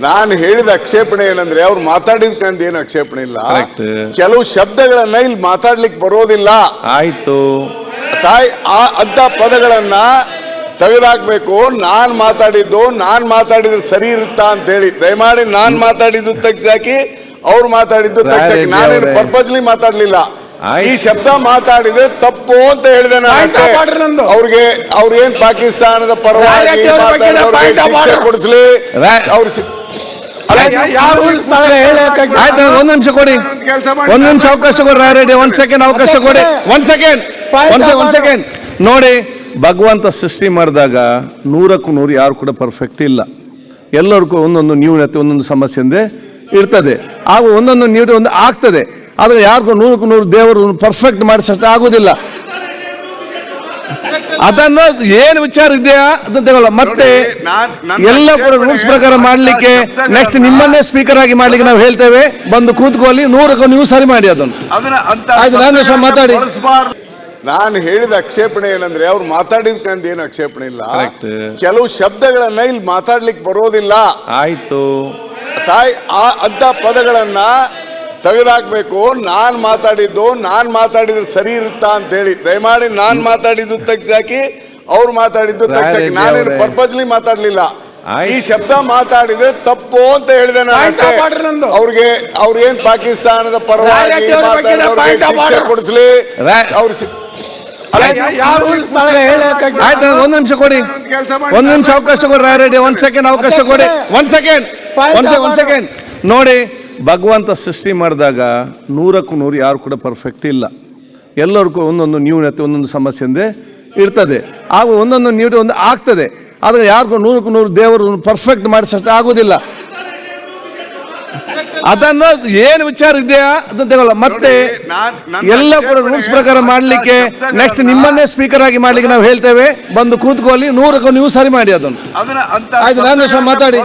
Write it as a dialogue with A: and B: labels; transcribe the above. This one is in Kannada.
A: ನಾನು ಹೇಳಿದ ಆಕ್ಷೇಪಣೆ ಏನಂದ್ರೆ ಅವ್ರು ಮಾತಾಡಿದ್ಕಂತ ಏನು ಆಕ್ಷೇಪಣೆ ಇಲ್ಲ. ಕೆಲವು ಶಬ್ದಗಳನ್ನ ಇಲ್ಲಿ ಮಾತಾಡ್ಲಿಕ್ಕೆ ಬರೋದಿಲ್ಲ.
B: ಆಯ್ತು.
A: ತಾಯಿ ಆ ಅಂತ ಪದಗಳನ್ನ ತೆಗೆದಾಕ್ಬೇಕು. ನಾನ್ ಮಾತಾಡಿದ್ದು ನಾನ್ ಮಾತಾಡಿದ್ರೆ ಸರಿ ಇರುತ್ತಾ ಅಂತ ಹೇಳಿ ದಯಮಾಡಿ ನಾನ್ ಮಾತಾಡಿದ್ದು ತೆಗ್ಸಾಕಿ ಅವ್ರು ಮಾತಾಡಿದ್ದು ತೆಗ್ಸಾಕಿ ನಾನೇನು. ಪರ್ಪಸ್ಲಿ ಮಾತಾಡ್ಲಿಲ್ಲ. ಈ ಶಬ್ದ ಮಾತಾಡಿದ್ರೆ ತಪ್ಪು ಅಂತ ಹೇಳಿದೆ ನಾನು ಅವ್ರಿಗೆ ಅವ್ರೇನ್ ಪಾಕಿಸ್ತಾನದ ಪರವಾಗಿ. ಕೊಡಿಸ್ಲಿ. ಅವ್ರು
B: ಆಯ್ತು ಒಂದ್ ನಿಮಿಷ ಕೊಡಿ. ಒಂದ್ ನಿಮಿಷ ಅವಕಾಶ ಕೊಡಿ ರಾಯರೆಡ್ಡಿ ಒಂದ್ ಸೆಕೆಂಡ್ ಅವಕಾಶ ಕೊಡಿ. ಒಂದ್ ಸೆಕೆಂಡ್ ಒಂದ್ ಸೆಕೆಂಡ್ ನೋಡಿ ಭಗವಂತ ಸೃಷ್ಟಿ ಮಾಡಿದಾಗ ನೂರಕ್ಕೂ ನೂರು ಯಾರು ಕೂಡ ಪರ್ಫೆಕ್ಟ್ ಇಲ್ಲ. ಎಲ್ಲರಿಗೂ ಒಂದೊಂದು ನ್ಯೂನತೆ ಒಂದೊಂದು ಸಮಸ್ಯೆ ಅಂದ್ರೆ ಇರ್ತದೆ. ಆಗ ಒಂದೊಂದು ನ್ಯೂನತೆ ಒಂದು ಆಗ್ತದೆ. ಆದ್ರೆ ಯಾರಿಗೂ ನೂರಕ್ಕೂ ನೂರು ದೇವರು ಪರ್ಫೆಕ್ಟ್ ಮಾಡಿಸಷ್ಟು ಆಗುದಿಲ್ಲ. ಅದನ್ನು ಏನು ವಿಚಾರ ಇದೆಯಾ ಅದನ್ನ ತಗೊಳ್ಳ ಮತ್ತೆ ಎಲ್ಲ ಕೂಡ ರೂಲ್ಸ್ ಪ್ರಕಾರ ಮಾಡ್ಲಿಕ್ಕೆ ನೆಕ್ಸ್ಟ್ ನಿಮ್ಮನ್ನೇ ಸ್ಪೀಕರ್ ಆಗಿ ಮಾಡ್ಲಿಕ್ಕೆ ನಾವು ಹೇಳ್ತೇವೆ. ಬಂದು ಕೂತ್ಕೊಳ್ಳಿ ನೂರಕ್ಕೂ ನೀವು ಸರಿ ಮಾಡಿ ಅದನ್ನು.
A: ಅದನ್ನ ಅಂತ
B: ಆಯ್ತು, ನಾನು ಸಹ ಮಾತಾಡಿ.
A: ನಾನು ಹೇಳಿದ ಆಕ್ಷೇಪಣೆ ಏನಂದ್ರೆ ಅವ್ರು ಮಾತಾಡಿದ ಏನು ಆಕ್ಷೇಪಣೆ ಇಲ್ಲ.
B: Correct.
A: ಕೆಲವು ಶಬ್ದಗಳನ್ನ ಇಲ್ಲಿ ಮಾತಾಡ್ಲಿಕ್ಕೆ ಬರೋದಿಲ್ಲ.
B: ಆಯ್ತು.
A: ತಾಯಿ ಆ ಅಂತ ಪದಗಳನ್ನ ತೆಗೆದಾಕ್ಬೇಕು ನಾನ್ ಮಾತಾಡಿದ್ದು ನಾನ್ ಮಾತಾಡಿದ್ರೆ ಸರಿ ಇರುತ್ತಾ ಅಂತ ಹೇಳಿ. ದಯಮಾಡಿ ನಾನ್ ಮಾತಾಡಿದ್ದು ತೆಗ್ಸಾಕಿ ಅವ್ರು ಮಾತಾಡಿದ್ದು ತೆಗ್ಸಾಕಿ ನಾನೇನು. ಪರ್ಪಸ್ಲಿ ಮಾತಾಡ್ಲಿಲ್ಲ. ಈ ಶಬ್ದ ಮಾತಾಡಿದ್ರೆ ತಪ್ಪು ಅಂತ ಹೇಳಿದೆ ನಾನು. ಅವ್ರಿಗೆ ಅವ್ರೇನ್ ಪಾಕಿಸ್ತಾನದ ಪರವಾಗಿ ಶಿಕ್ಷೆ. ಕೊಡಿಸ್ಲಿ. ಅವ್ರು
B: ಆಯ್ತು ಒಂದ್ ನಿಮಿಷ ಕೊಡಿ. ಒಂದ್ ನಿಮಿಷ ಅವಕಾಶ ಕೊಡಿ ರಾಯರೆಡ್ಡಿ ಒಂದ್ ಸೆಕೆಂಡ್ ಅವಕಾಶ ಕೊಡಿ. ಒಂದ್ ಸೆಕೆಂಡ್ ಒಂದ್ ಸೆಕೆಂಡ್ ಒಂದ್ ಸೆಕೆಂಡ್ ನೋಡಿ ಭಗವಂತ ಸೃಷ್ಟಿ ಮಾಡಿದಾಗ ನೂರಕ್ಕೂ ನೂರು ಯಾರು ಕೂಡ ಪರ್ಫೆಕ್ಟ್ ಇಲ್ಲ. ಎಲ್ಲರಿಗೂ ಒಂದೊಂದು ನ್ಯೂನತೆ ಒಂದೊಂದು ಸಮಸ್ಯೆ ಅಂದೇ ಇರ್ತದೆ. ಆಗ ಒಂದೊಂದು ನ್ಯೂನತೆ ಒಂದು ಆಗ್ತದೆ. ಆದರೆ ಯಾರಿಗೂ ನೂರಕ್ಕೂ ನೂರು ದೇವರು ಪರ್ಫೆಕ್ಟ್ ಮಾಡಿಸಷ್ಟು ಆಗೋದಿಲ್ಲ. ಅದನ್ನು ಏನು ವಿಚಾರ ಇದೆಯಾ? ಅದನ್ನು ತಗೊಳ್ಳ. ಮತ್ತೆ ಎಲ್ಲ ಕೂಡ ರೂಲ್ಸ್ ಪ್ರಕಾರ ಮಾಡಲಿಕ್ಕೆ ನೆಕ್ಸ್ಟ್ ನಿಮ್ಮನ್ನೇ ಸ್ಪೀಕರ್ ಆಗಿ ಮಾಡ್ಲಿಕ್ಕೆ ನಾವು ಹೇಳ್ತೇವೆ. ಬಂದು ಕೂತ್ಕೊಳ್ಳಿ ನೂರಕ್ಕೂ ನೀವು ಸರಿ ಮಾಡಿ ಅದನ್ನು. ಆಯ್ತು, ನಾನು ಸಹ ಮಾತಾಡಿ.